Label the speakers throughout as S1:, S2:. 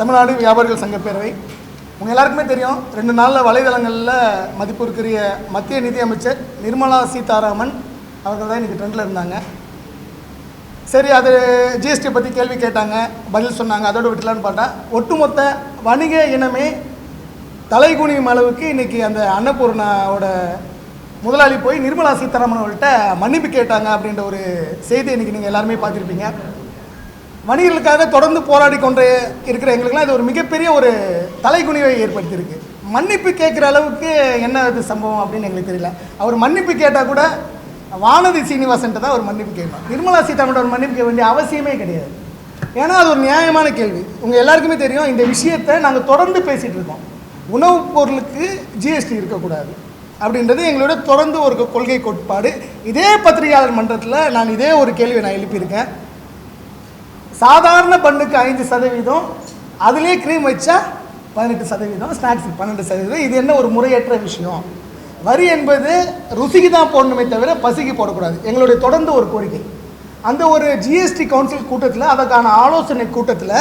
S1: தமிழ்நாடு வியாபாரிகள் சங்க பேரவை. உங்கள் எல்லாருக்குமே தெரியும் ரெண்டு நாளில் வலைதளங்களில் மதிப்பிற்குரிய மத்திய நிதியமைச்சர் நிர்மலா சீதாராமன் அவர்கள் தான் இன்றைக்கி ட்ரெண்டில் இருந்தாங்க. சரி அது ஜிஎஸ்டி பற்றி கேள்வி கேட்டாங்க பதில் சொன்னாங்க அதோடு விட்டலான்னு பார்த்தா ஒட்டுமொத்த வணிக இனமே தலைகுனியும் அளவுக்கு இன்றைக்கி அந்த அன்னபூர்ணாவோட முதலாளி போய் நிர்மலா சீதாராமன் அவர்கள்ட்ட மன்னிப்பு கேட்டாங்க அப்படின்ற ஒரு செய்தி இன்றைக்கி நீங்கள் எல்லாருமே பார்த்துருப்பீங்க. வணிகர்களுக்காக தொடர்ந்து போராடி கொண்டு இருக்கிற எங்களுக்குலாம் இது ஒரு மிகப்பெரிய ஒரு தலைகுனிவை ஏற்படுத்தியிருக்கு. மன்னிப்பு கேட்குற அளவுக்கு என்ன இது சம்பவம் அப்படின்னு எங்களுக்கு தெரியல. அவர் மன்னிப்பு கேட்டால் கூட வானதி சீனிவாசன்ட்டு தான் ஒரு மன்னிப்பு கேட்கணும் நிர்மலா சீதாராமன் ஒரு மன்னிப்பு கேட்க வேண்டிய அவசியமே கிடையாது. ஏன்னா அது ஒரு நியாயமான கேள்வி. உங்கள் எல்லாருக்குமே தெரியும் இந்த விஷயத்தை நாங்கள் தொடர்ந்து பேசிகிட்டு இருக்கோம். உணவுப் பொருளுக்கு ஜிஎஸ்டி இருக்கக்கூடாது. அப்படின்றது எங்களோட தொடர்ந்து ஒரு கொள்கை கோட்பாடு. இதே பத்திரிகையாளர் மன்றத்தில் நான் இதே ஒரு கேள்வியை நான் எழுப்பியிருக்கேன். சாதாரண பண்ணுக்கு ஐந்து சதவீதம் அதுலேயே க்ரீம் வச்சா பதினெட்டு சதவீதம் ஸ்நாக்ஸுக்கு பன்னெண்டு சதவீதம். இது என்ன ஒரு முறையற்ற விஷயம்? வரி என்பது ருசிக்கு தான் போடணுமே தவிர பசிக்கு போடக்கூடாது. எங்களுடைய தொடர்ந்து ஒரு கோரிக்கை. அந்த ஒரு ஜிஎஸ்டி கவுன்சில் கூட்டத்தில் அதற்கான ஆலோசனை கூட்டத்தில்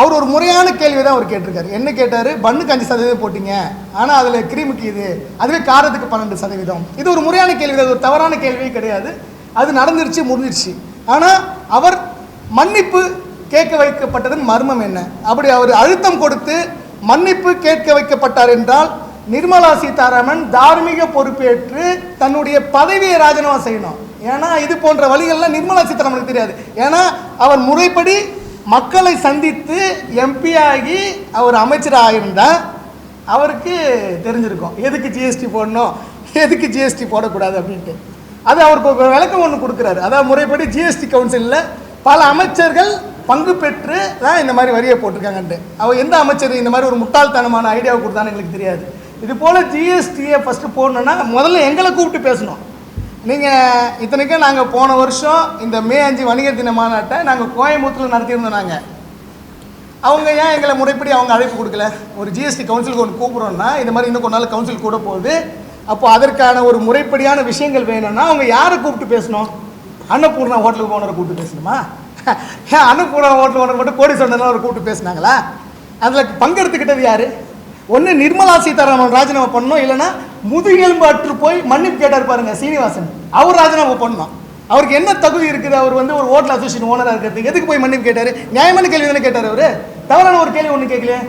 S1: அவர் ஒரு முறையான கேள்வி தான் அவர் கேட்டிருக்காரு. என்ன கேட்டார்? பண்ணுக்கு அஞ்சு சதவீதம் போட்டிங்க. ஆனால் அதில் க்ரீமுக்கு இது அதுவே காரத்துக்கு பன்னெண்டு சதவீதம். இது ஒரு முறையான கேள்வி அது ஒரு தவறான கேள்வியே கிடையாது. அது நடந்துருச்சு முடிஞ்சிருச்சு. ஆனால் அவர் மன்னிப்பு கேட்க வைக்கப்பட்டதன் மர்மம் என்ன? அப்படி அவர் அழுத்தம் கொடுத்து மன்னிப்பு கேட்க வைக்கப்பட்டார் என்றால் நிர்மலா சீதாராமன் தார்மீக பொறுப்பேற்று தன்னுடைய பதவியை ராஜினாமா செய்யணும். ஏன்னா இது போன்ற வழிகள்லாம் நிர்மலா சீதாராமனுக்கு தெரியாது. ஏன்னா அவர் முறைப்படி மக்களை சந்தித்து எம்பி ஆகி அவர் அமைச்சராக இருந்தால் அவருக்கு தெரிஞ்சிருக்கும். எதுக்கு ஜிஎஸ்டி போடணும்? எதுக்கு ஜிஎஸ்டி போடக்கூடாது அப்படின்ட்டு. அது அவருக்கு விளக்கம் ஒன்று கொடுக்குறாரு. அதாவது முறைப்படி ஜிஎஸ்டி கவுன்சிலில் பல அமைச்சர்கள் பங்கு பெற்று தான் இந்த மாதிரி வரியை போட்டிருக்காங்கன்ட்டு. அவள் எந்த அமைச்சர் இந்த மாதிரி ஒரு முட்டாள்தனமான ஐடியாவை கொடுத்தான்னு எங்களுக்கு தெரியாது. இது போல் ஜிஎஸ்டியை ஃபஸ்ட்டு போடணுன்னா முதல்ல எங்களை கூப்பிட்டு பேசணும். நீங்கள் இத்தனைக்கும் நாங்கள் போன வருஷம் இந்த மே அஞ்சு வணிகர் தின மாநாட்டை நாங்கள் கோயம்புத்தூரில் நடத்தியிருந்தோம் நாங்கள் அவங்க ஏன் எங்களை முறைப்படி அவங்க அழைப்பு கொடுக்கல? ஒரு ஜிஎஸ்டி கவுன்சிலுக்கு ஒன்று கூப்பிட்றோன்னா இந்த மாதிரி இன்னும் கொஞ்ச நாள் கவுன்சில் கூட போகுது. அப்போ அதற்கான ஒரு முறைப்படியான விஷயங்கள் வேணும்னா அவங்க யாரை கூப்பிட்டு பேசணும்? அன்னபூர்ணா ஹோட்டலுக்கு ஓனரை கூப்பிட்டு பேசணுமா? ஏன் அன்னபூர்ணா ஹோட்டல் ஓனர் மட்டும் கோடி சொன்னா அவர் கூப்பிட்டு பேசினாங்களா? அதில் பங்கெடுத்துக்கிட்டது யார்? ஒன்று நிர்மலா சீதாராமன் ராஜினாமா பண்ணணும் இல்லைன்னா முதுகெலும்பு அற்று போய் மன்னிப்பு கேட்டார் பாருங்க சீனிவாசன். அவர் ராஜினாமா பண்ணணும். அவருக்கு என்ன தகுதி இருக்குது? அவர் வந்து ஒரு ஹோட்டல் அசோசியேஷன் ஓனராக இருக்கிறதுக்கு எதுக்கு போய் மன்னிப்பு கேட்டார்? நியாயமான கேள்வி தானே கேட்டார் அவர்? தவறான ஒரு கேள்வி ஒன்று கேட்கலையே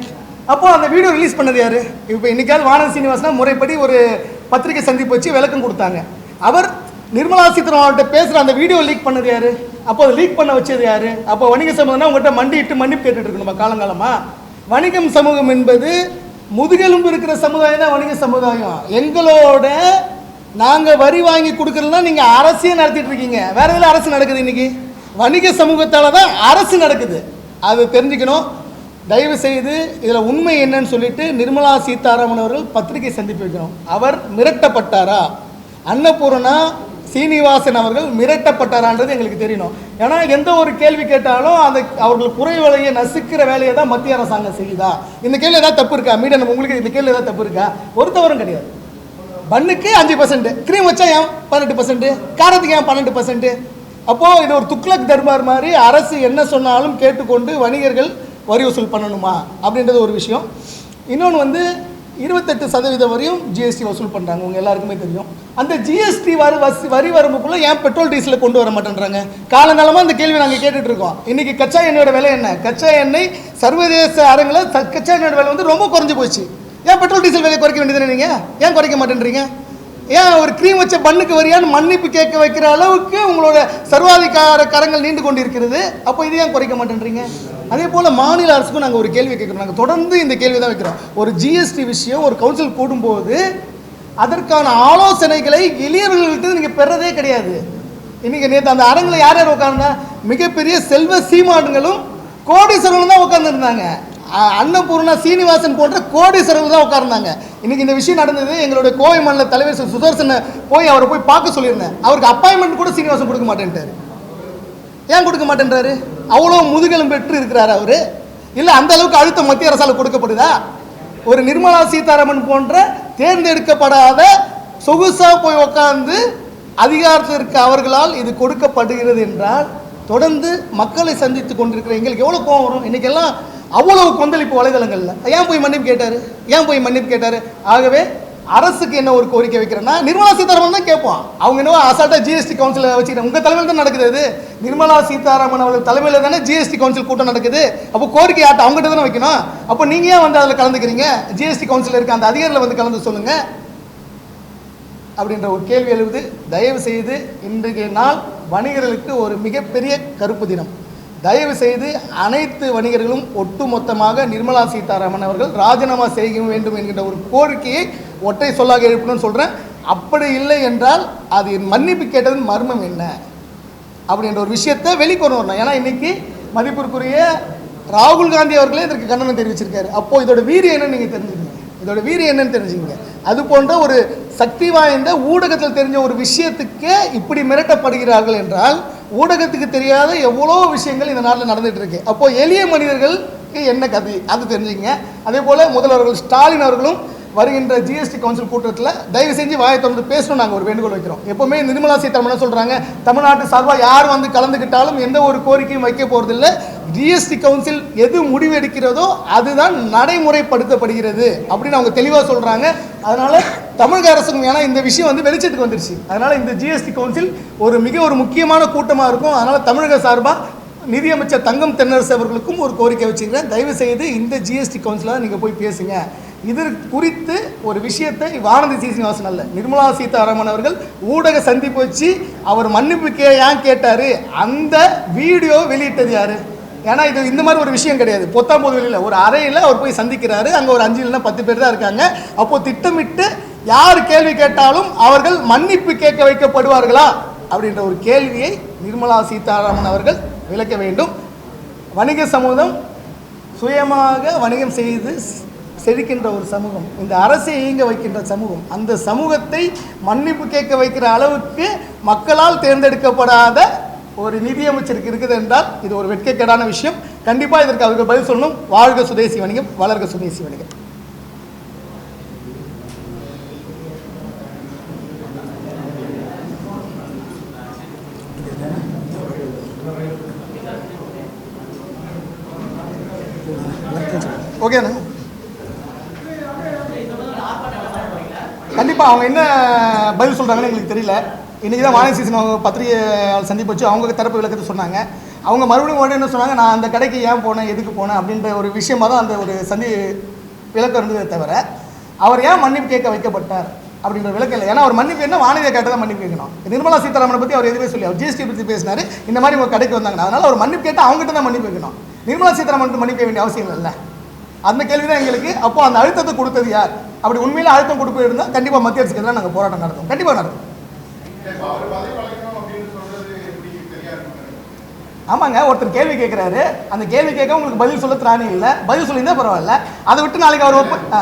S1: அப்போது அந்த வீடியோ ரிலீஸ் பண்ணது யார்? இப்போ இன்னைக்காவது வானதி சீனிவாசனா முறைப்படி ஒரு பத்திரிகை சந்திப்பு வச்சு விளக்கம் கொடுத்தாங்க. அவர் நிர்மலா சீதாராமன்கிட்ட பேசுகிற அந்த வீடியோ லீக் பண்ணது யாரு? அப்போ அதை லீக் பண்ண வச்சது யாரு? அப்போ வணிக சமூகம்னா உங்கள்கிட்ட மண்டிட்டு மன்னிப்பு கேட்டுட்டு இருக்கணுமா காலங்காலமா? வணிகம் சமூகம் என்பது முதுகெலும்பு இருக்கிற சமுதாயம் தான் வணிக சமுதாயம். எங்களோட நாங்கள் வரி வாங்கி கொடுக்கறதுனா நீங்கள் அரசியே நடத்திட்டு இருக்கீங்க. வேற எதில் அரசு நடக்குது இன்னைக்கு? வணிக சமூகத்தால் தான் அரசு நடக்குது. அது தெரிஞ்சுக்கணும். தயவு செய்து இதில் உண்மை என்னன்னு சொல்லிட்டு நிர்மலா சீதாராமன் அவர்கள் பத்திரிகை சந்திப்பு வைக்கணும். அவர் மிரட்டப்பட்டாரா? அன்னபூர்ணா சீனிவாசன் அவர்கள் மிரட்டப்பட்டாரான்றது எங்களுக்கு தெரியணும். ஏன்னா எந்த ஒரு கேள்வி கேட்டாலும் அந்த அவர்கள் குறை விலையை நசுக்கிற வேலையை தான் மத்திய அரசாங்கம் செய்யுதா? இந்த கேள்வி ஏதாவது தப்பு இருக்கா? மீடியம் உங்களுக்கு இந்த கேள்வி ஏதாவது தப்பு இருக்கா? ஒரு தவறும் கிடையாது. பண்ணுக்கு அஞ்சு பர்சன்ட் க்ரீம் வச்சா ஏன் பன்னெண்டு பர்சன்ட் காரத்துக்கு ஏன் பன்னெண்டு பர்சன்ட் அப்போது இது ஒரு துக்ளக் தர்பார் மாதிரி அரசு என்ன சொன்னாலும் கேட்டுக்கொண்டு வணிகர்கள் வரி வசூல் பண்ணணுமா? அப்படின்றது ஒரு விஷயம். இன்னொன்று வந்து இருபத்தெட்டு சதவீதம் வரையும் ஜிஎஸ்டி வசூல் பண்ணுறாங்க உங்கள் எல்லாருக்குமே தெரியும். அந்த ஜிஎஸ்டி வரி வசி வரி வரம்புக்குள்ளே ஏன் பெட்ரோல் டீசலை கொண்டு வர மாட்டேன்றாங்க? காலங்காலமாக இந்த கேள்வி நாங்கள் கேட்டுட்ருக்கோம் இன்றைக்கி கச்சா எண்ணெயோட விலை என்ன? கச்சா எண்ணெய் சர்வதேச அரங்கில் கச்சா எண்ணெயோட விலை வந்து ரொம்ப குறைஞ்சி போச்சு. ஏன் பெட்ரோல் டீசல் விலை குறைக்க வேண்டியது நீங்கள் ஏன் குறைக்க மாட்டேன்றீங்க? ஏன் ஒரு க்ரீம் வச்ச பண்ணுக்கு வரியான்னு மன்னிப்பு கேட்க வைக்கிற அளவுக்கு உங்களோட சர்வாதிகார கரங்கள் நீண்டு கொண்டு இருக்கிறது அப்போ இது ஏன் குறைக்க மாட்டேன்றீங்க? அதே போல் மாநில அரசுக்கும் நாங்கள் ஒரு கேள்வி கேட்குறோம். நாங்கள் தொடர்ந்து இந்த கேள்வி தான் வைக்கிறோம். ஒரு ஜிஎஸ்டி விஷயம் ஒரு கவுன்சில் போடும்போது அதற்கான ஆலோசனைகளை எளியவர்கள்ட்ட நீங்கள் பெறதே கிடையாது. இன்னைக்கு நேற்று அந்த அரங்கில் யார் யார் உட்காந்துனா மிகப்பெரிய செல்வ சீமான்களும் கோடீஸ்வரர்களும் தான் உட்காந்துருந்தாங்க அன்னபூர்ணா சீனிவாசன் போன்ற கோடீஸ்வரர்கள் தான் உட்கார்ந்தாங்க. இன்னைக்கு இந்த விஷயம் நடந்தது எங்களுடைய கோவை மண்டல தலைவர் சுதர்சனை போய் அவரை போய் பார்க்க சொல்லியிருந்தேன். அவருக்கு அப்பாயின்மெண்ட் கூட சீனிவாசன் கொடுக்க மாட்டேன்ட்டார். ஏன் கொடுக்க மாட்டேன்றாரு? அவ்வளோ முதுகெலும் பெற்று இருக்கிறார் அவர். இல்லை அந்த அளவுக்கு அழுத்தம் மத்திய அரசால் கொடுக்கப்படுதா? ஒரு நிர்மலா சீதாராமன் போன்ற தேர்ந்தெடுக்கப்படாத சொகுசாக போய் உட்கார்ந்து அதிகாரத்தில் இருக்க அவர்களால் இது கொடுக்கப்படுகிறது என்றால் தொடர்ந்து மக்களை சந்தித்து கொண்டிருக்கிற எங்களுக்கு எவ்வளோ கோவம் வரும்? இன்னைக்கெல்லாம் அவ்வளவு கொந்தளிப்பு வலைதளங்களில். ஏன் போய் மன்னிப்பு கேட்டார்? ஏன் போய் மன்னிப்பு கேட்டார்? ஆகவே அரசுக்கு என்ன ஒரு கோரிக்கை வைக்கிறேன்னா நிர்மலா சீதாராமன் தான் கேட்போம் அவங்க என்ன அசால்ட்டா ஜிஎஸ்டி கவுன்சில் வச்சுக்கிறேன் உங்க தலைமையில் தான் நடக்குது நிர்மலா சீதாராமன் அவர்கள் தலைமையில் தானே ஜிஎஸ்டி கவுன்சில் கூட்டம் நடக்குது? அப்போ கோரிக்கை ஆட்ட அவங்ககிட்ட தானே வைக்கணும். அப்போ நீங்க ஏன் வந்து அதில் கலந்துக்கிறீங்க? ஜிஎஸ்டி கவுன்சில் இருக்க அந்த அதிகாரியில் வந்து கலந்து சொல்லுங்க. அப்படின்ற ஒரு கேள்வி எழுவது. தயவு செய்து இன்றைய நாள் வணிகர்களுக்கு ஒரு மிகப்பெரிய கருப்பு தினம். தயவு செய்து அனைத்து வணிகர்களும் ஒட்டுமொத்தமாக நிர்மலா சீதாராமன் அவர்கள் ராஜினாமா செய்ய வேண்டும் என்கின்ற ஒரு கோரிக்கையை ஒற்றை சொல்லாக எழுப்பணும்னு சொல்கிறேன் அப்படி இல்லை என்றால் அது மன்னிப்பு கேட்டதன் மர்மம் என்ன? அப்படின்ற ஒரு விஷயத்தை வெளிக்கொண்டு வரணும். ஏன்னா இன்னைக்கு மதிப்பிற்குரிய ராகுல் காந்தி அவர்களே இதற்கு கண்டனம் தெரிவிச்சிருக்காரு. அப்போ இதோட வீரியம் என்னன்னு நீங்கள் தெரிஞ்சுக்கங்க. இதோட வீரியம் என்னன்னு தெரிஞ்சுக்கங்க. அது போன்ற ஒரு சக்தி வாய்ந்த ஊடகத்தில் தெரிஞ்ச ஒரு விஷயத்துக்கே இப்படி மிரட்டப்படுகிறார்கள் என்றால் ஊடகத்துக்கு தெரியாத எவ்வளோ விஷயங்கள் இந்த நாட்டில் நடந்துட்டு இருக்கு. அப்போ எளிய மனிதர்களுக்கு என்ன கதை? அது தெரிஞ்சுக்கங்க. அதே போல முதல்வர்கள் ஸ்டாலின் அவர்களும் வருகின்ற ஜிஎஸ்டி கவுன்சில் கூட்டத்தில் தயவு செஞ்சு வாயை திறந்து பேசணும். நாங்கள் ஒரு வேண்டுகோள் வைக்கிறோம். எப்பவுமே நிர்மலா சீதாராமன் சொல்கிறாங்க தமிழ்நாட்டு சார்பாக யார் வந்து கலந்துக்கிட்டாலும் எந்த ஒரு கோரிக்கையும் வைக்க போகிறதில்ல ஜிஎஸ்டி கவுன்சில் எது முடிவு எடுக்கிறதோ அதுதான் நடைமுறைப்படுத்தப்படுகிறது. அப்படின்னு அவங்க தெளிவாக சொல்கிறாங்க அதனால தமிழக அரசுக்கும் ஏன்னா இந்த விஷயம் வந்து வெளிச்சத்துக்கு வந்துருச்சு. அதனால இந்த ஜிஎஸ்டி கவுன்சில் ஒரு மிக ஒரு முக்கியமான கூட்டமாக இருக்கும். அதனால தமிழக சார்பாக நிதியமைச்சர் தங்கம் தென்னரசு அவர்களுக்கும் ஒரு கோரிக்கை வச்சுக்கிறேன். தயவு செய்து இந்த ஜிஎஸ்டி கவுன்சிலாக நீங்கள் போய் பேசுங்க. இது குறித்து ஒரு விஷயத்தை வானதி சீனிவாசன் அல்ல. நிர்மலா சீதாராமன் அவர்கள் ஊடக சந்திப்பு வச்சு அவர் மன்னிப்பு கே ஏன் கேட்டார்? அந்த வீடியோ வெளியிட்டது யார்? ஏன்னா இது இந்த மாதிரி ஒரு விஷயம் கிடையாது. பொத்தாம்போது வெளியில். ஒரு அறையில் அவர் போய் சந்திக்கிறாரு. அங்கே ஒரு அஞ்சு இல்லைன்னா பத்து பேர் தான் இருக்காங்க. அப்போது திட்டமிட்டு யார் கேள்வி கேட்டாலும் அவர்கள் மன்னிப்பு கேட்க வைக்கப்படுவார்களா? அப்படின்ற ஒரு கேள்வியை நிர்மலா சீதாராமன் அவர்கள் விளக்க வேண்டும். வணிக சமூகம் சுயமாக வணிகம் செய்து செழிக்கின்ற ஒரு சமூகம் இந்த அரசை இயங்க வைக்கின்ற சமூகம் அந்த சமூகத்தை மன்னிப்பு கேட்க வைக்கிற அளவுக்கு மக்களால் தேர்ந்தெடுக்கப்படாத ஒரு நிதியமைச்சருக்கு இருக்குது என்றால் இது ஒரு வெட்கக்கேடான விஷயம். கண்டிப்பாக இதற்கு அவர்கள் பதில் சொல்லணும். வாழ்க சுதேசி வணிகம் வளர்க சுதேசி வணிகம். ஓகேண்ணா. கண்டிப்பாக அவங்க என்ன பதில் சொல்கிறாங்கன்னு எங்களுக்கு தெரியல. இன்றைக்கி தான் வாணி சீசன் அவங்க பத்திரிகை சந்திப்பு வச்சு அவங்க தரப்பு விளக்கத்தை சொன்னாங்க. அவங்க மறுபடியும் உடனே என்ன சொன்னாங்க? நான் அந்த கடைக்கு ஏன் போனேன்? எதுக்கு போனேன்? அப்படின்ற ஒரு விஷயமா தான் அந்த ஒரு சந்தி விளக்கம் இருந்ததே தவிர அவர் ஏன் மன்னிப்பு கேட்க வைக்கப்பட்டார்? அப்படின்ற விளக்கம் இல்லை. ஏன்னா அவர் மன்னிப்பு என்ன வானிலை கேட்டு தான் மன்னிப்பு கேட்கணும். நிர்மலா சீதாராமனை பற்றி அவர் எதுவுமே சொல்லி அவர் ஜிஎஸ்டி பற்றி பேசினார். இந்த மாதிரி உங்கள் கடைக்கு வந்தாங்க அதனால் அவர் மன்னிப்பு கேட்டால் அவங்ககிட்ட தான் மன்னிப்பு வைக்கணும் நிர்மலா சீதாராமன் மன்னிக்க வேண்டிய அவசியம் இல்லை அந்த கேள்வி தான் எங்களுக்கு. அப்போ அந்த அழுத்தத்தை கொடுத்தது யார்? அப்படி உண்மையில அழுத்தம் கொடுப்பு இருந்தால் கண்டிப்பாக மத்திய அரசுக்கு எதிராக நாங்கள் போராட்டம் நடத்தும் கண்டிப்பாக நடத்தும் ஆமாங்க ஒருத்தர் கேள்வி கேட்குறாரு அந்த கேள்வி கேட்க உங்களுக்கு பதில் சொல்ல திராணி இல்லை. பதில் சொல்லியிருந்தா பரவாயில்ல. அதை விட்டு நாளைக்கு அவர் ஒப்ப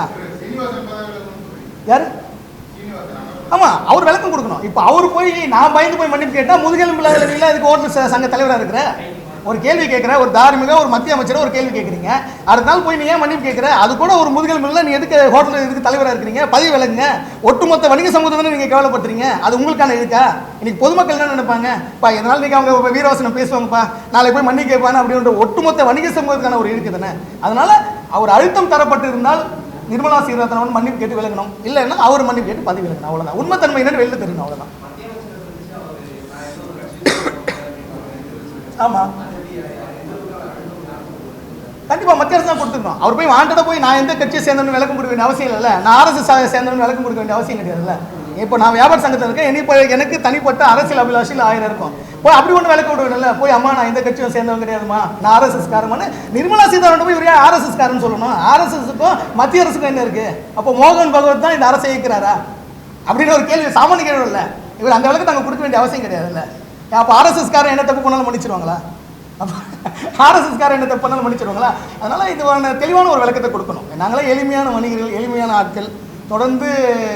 S1: யார்? ஆமாம் அவர் விளக்கம் கொடுக்கணும். இப்போ அவர் போய் நான் பயந்து போய் மன்னிப்பு கேட்டால் முதுகெலும்பு இல்லை இதுக்கு ஓட்டல் சங்க தலைவராக இருக்கிற? ஒரு கேள்வி கேட்குற ஒரு தார்மீக ஒரு மத்திய அமைச்சர் ஒரு கேள்வி கேட்குறீங்க. அடுத்த நாள் போய் நீ ஏன் மன்னிப்பு கேட்குற? அது கூட ஒரு முதுகெலும்பு இல்லை நீ எதுக்கு ஹோட்டல் இதுக்கு தலைவராக இருக்கிறீங்க? பதவி விலகுங்க ஒட்டுமொத்த வணிக சமூகத்தை தானே நீங்கள் கேவலப்படுத்துறீங்க? அது உங்களுக்கான இருக்கா? இன்னைக்கு பொதுமக்கள் என்ன நினைப்பாங்க? பா இதனால் நீங்கள் அவங்க வீரவாசனம் பேசுவாங்கப்பா? நாளைக்கு போய் மன்னிப்பு கேட்பாங்க அப்படின்ற ஒட்டுமொத்த வணிக சமூகத்துக்கான ஒரு இருக்கு தானே? அதனால அவர் அழுத்தம் தரப்பட்டு இருந்தால் நிர்மலா சீதாராமன் மன்னிப்பு கேட்டு விலகணும் இல்லைன்னா அவர் மன்னிப்பு கேட்டு பதவி விலகணும் அவ்வளோதான் உண்மைத்தன்மை என்னன்னு வெளில தெரியணும் அவ்வளோதான் ஆமாம் கண்டிப்பா மத்திய அரசு தான் கொடுத்துருக்கோம். அவர் போய் வாண்டட போய் நான் எந்த கட்சியை சேர்ந்தவனு விளக்கம் கொடுக்க வேண்டிய அவசியம் இல்லை நான் அரசு சேர்ந்தவனு விளக்கம் கொடுக்க வேண்டிய அவசியம் கிடையாதுல்ல இப்போ நான் வியாபார சங்கத்தில் இருக்கேன். இனி இப்போ எனக்கு தனிப்பட்ட அரசியல் அபிலாஷியில் ஆயிரம் இருக்கும். போய் அப்படி ஒன்று விளக்க விடுவேன்ல போய் அம்மா நான் எந்த கட்சியும் சேர்ந்தவங்க கிடையாதுமா நான் ஆர்எஸ்எஸ் காரமான நிர்மலா சீதாராமன் போய் இவர் ஆர்எஸ்எஸ் காரன்னு சொல்லணும்? ஆர்எஸ்எஸ்க்கும் மத்திய அரசுக்கும் என்ன இருக்கு? அப்போ மோகன் பகவத் தான் இந்த அரசை இயக்கிறாரா? அப்படின்னு ஒரு கேள்வி சாமானிய கேள்வி இல்லை. இவர் அந்த அளவுக்கு நாங்கள் கொடுக்க வேண்டிய அவசியம் கிடையாதுல்ல அப்போ ஆர்எஸ்எஸ் காரன் என்ன தப்பு பண்ணாலும் மன்னிச்சிருவாங்களா? ஆர்எஸ்எஸ் காரன் என்ன தப்பு பண்ணாலும் மன்னிச்சிருவாங்களா? அதனால் இதுவான தெளிவான ஒரு விளக்கத்தை கொடுக்கணும். நாங்களே எளிமையான வணிகர்கள் எளிமையான ஆட்கள் தொடர்ந்து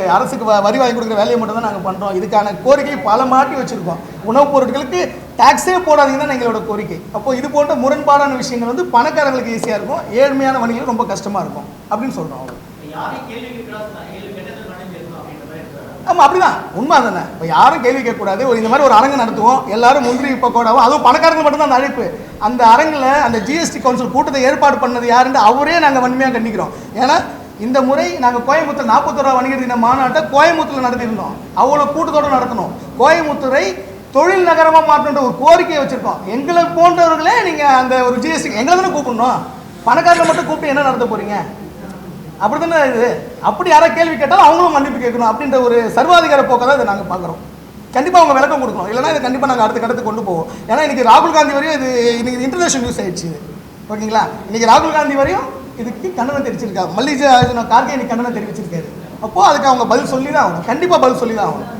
S1: அரசுக்கு வ- வரி வாங்கி கொடுக்குற வேலையை மட்டும் தான் நாங்கள் பண்ணுறோம் இதுக்கான கோரிக்கை பல மாட்டி வச்சுருக்கோம். உணவுப் பொருட்களுக்கு டேக்ஸே போடாதீங்க தான் எங்களோட கோரிக்கை. அப்போது இது போன்ற முரண்பாடான விஷயங்கள் வந்து பணக்காரங்களுக்கு ஈஸியாக இருக்கும். ஏழ்மையான வணிகர்கள் ரொம்ப கஷ்டமாக இருக்கும். அப்படின்னு சொல்கிறோம் அவங்க
S2: யாரையும் கேள்வி கேட்கலாம் கேள்வி கேட்டது மன்னிப்பு இருக்கணும் அப்படின்ற மாதிரி இருக்கிறாங்க
S1: ஆமாம் அப்படிதான். உண்மை தானே இப்போ யாரும் கேள்வி கேட்கக்கூடாது. ஒரு இந்த மாதிரி ஒரு அரங்கு நடத்துவோம். எல்லாரும் முந்திரி பக்கோடாவும் அதுவும் பணக்காரங்க மட்டும்தான் அந்த அழைப்பு. அந்த அரங்கில் அந்த ஜிஎஸ்டி கவுன்சில் கூட்டத்தை ஏற்பாடு பண்ணது யாருன்னு அவரே நாங்கள் வன்மையாக கண்டிக்கிறோம். ஏன்னா இந்த முறை நாங்கள் கோயம்புத்தூர் நாற்பத்தோரா வணிகர் தின மாநாட்டை கோயம்புத்தூரில் நடத்தியிருந்தோம். அவ்வளோ கூட்டத்தோடு நடத்தணும். கோயம்புத்தூரை தொழில் நகரமாக மாற்றன்ற ஒரு கோரிக்கையை வச்சுருக்கோம். எங்களை போன்றவர்களே நீங்கள் அந்த ஒரு ஜிஎஸ்டி எங்களை தானே கூப்பிடணும். பணக்காரங்களை மட்டும் கூப்பிட்டு என்ன நடத்த போகிறீங்க அப்படி தானே இது? அப்படி யாராவது கேள்வி கேட்டாலும் அவங்களும் மன்னிப்பு கேட்கணும் அப்படின்ற ஒரு சர்வாதிகார போக்கை தான் இதை நாங்கள் பார்க்குறோம். கண்டிப்பாக அவங்க விளக்கம் கொடுக்கணும். இல்லைன்னா இதை கண்டிப்பாக நாங்கள் அடுத்த கடத்துக்கு கொண்டு போவோம். ஏன்னா இன்னைக்கு ராகுல் காந்தி வரையும் இது இன்னைக்கு இன்டர்நேஷனல் நியூஸ் ஆயிடுச்சு இது. ஓகேங்களா? இன்றைக்கி ராகுல் காந்தி வரையும் இதுக்கு கண்டனம் தெரிவிச்சிருக்காரு. மல்லிகார்ஜுன கார்கே இன்னைக்கு கண்டனம் தெரிவிச்சிருக்காரு. அப்போது அதுக்கு அவங்க பதில் சொல்லி தான் ஆகணும். கண்டிப்பாக பதில் சொல்லி தான் ஆகணும்.